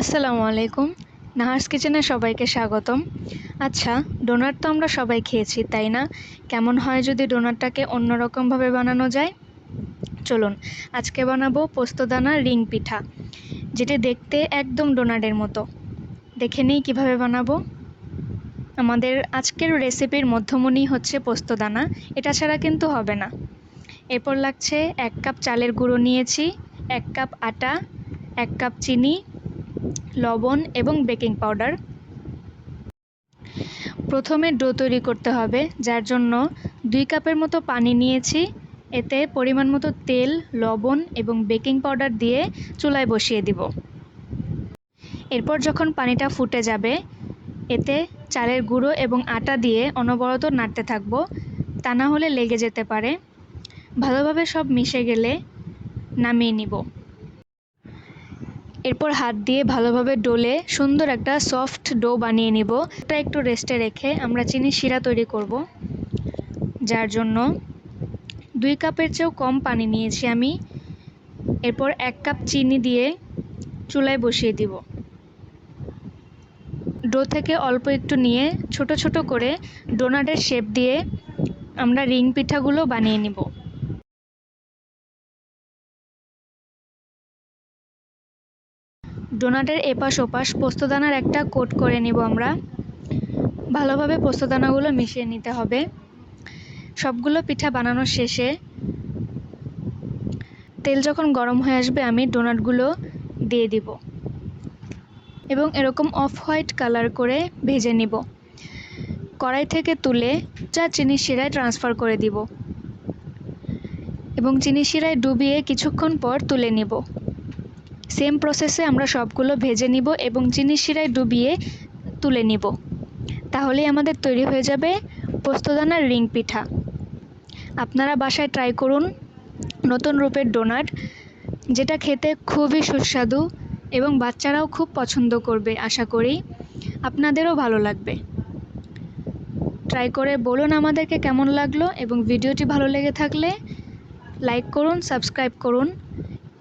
আসসালামু আলাইকুম। নাহার্স কিচেনে সবাইকে স্বাগতম। আচ্ছা ডোনাট তো আমরা সবাই খেয়েছি, তাই না? কেমন হয় যদি ডোনাটটাকে অন্যরকমভাবে বানানো যায়? চলুন, আজকে বানাবো পোস্তদানা রিং পিঠা, যেটি দেখতে একদম ডোনাটের মতো। দেখে নিই কীভাবে বানাবো। আমাদের আজকের রেসিপির মধ্যমণি হচ্ছে পোস্তদানা এটা ছাড়া কিন্তু হবে না। এরপর লাগছে এক কাপ চালের গুঁড়ো নিয়েছি, এক কাপ আটা, এক কাপ চিনি লবণ এবং বেকিং পাউডার। প্রথমে ডো তৈরি করতে হবে, যার জন্য দুই কাপের মতো পানি নিয়েছি। এতে পরিমাণ মতো তেল, লবণ এবং বেকিং পাউডার দিয়ে চুলায় বসিয়ে দিব। এরপর যখন পানিটা ফুটে যাবে, এতে চালের গুঁড়ো এবং আটা দিয়ে অনবরত নাড়তে থাকব। তা না হলে লেগে যেতে পারে। ভালোভাবে সব মিশে গেলে নামিয়ে নিব। এরপর হাত দিয়ে ভালোভাবে ডলে সুন্দর একটা সফট ডো বানিয়ে নিব। এটা একটু রেস্টে রেখে আমরা চিনি শিরা তৈরি করব। যার জন্য দুই কাপের চেয়েও কম পানি নিয়েছি আমি। এরপর এক কাপ চিনি দিয়ে চুলায় বসিয়ে দিব। ডো থেকে অল্প একটু নিয়ে ছোট ছোট করে ডোনাটের শেপ দিয়ে আমরা রিং পিঠাগুলো বানিয়ে নিব। ডোনাটের এপাশ ওপাশ পোস্তদানার একটা কোট করে নিব আমরা। ভালোভাবে পোস্তদানাগুলো মিশিয়ে নিতে হবে। সবগুলো পিঠা বানানোর শেষে তেল যখন গরম হয়ে আসবে, আমি ডোনাটগুলো দিয়ে দিব এবং এরকম অফ হোয়াইট কালার করে ভেজে নিব। কড়াই থেকে তুলে যা চিনি শিরায় ট্রান্সফার করে দিব এবং চিনি শিরায় ডুবিয়ে কিছুক্ষণ পর তুলে নিব। সেম প্রসেসে আমরা সবগুলো ভেজে নিব এবং চিনি শিরায় ডুবিয়ে তুলে নিব। তাহলেই আমাদের তৈরি হয়ে যাবে পোস্তদানার রিং পিঠা। আপনারা বাসায় ট্রাই করুন নতুন রূপের ডোনাট যেটা খেতে খুবই সুস্বাদু এবং বাচ্চারাও খুব পছন্দ করবে, আশা করি। আপনাদেরও ভালো লাগবে। ট্রাই করে বলুন আমাদেরকে কেমন লাগল এবং ভিডিওটি ভালো লেগে থাকলে লাইক করুন সাবস্ক্রাইব করুন।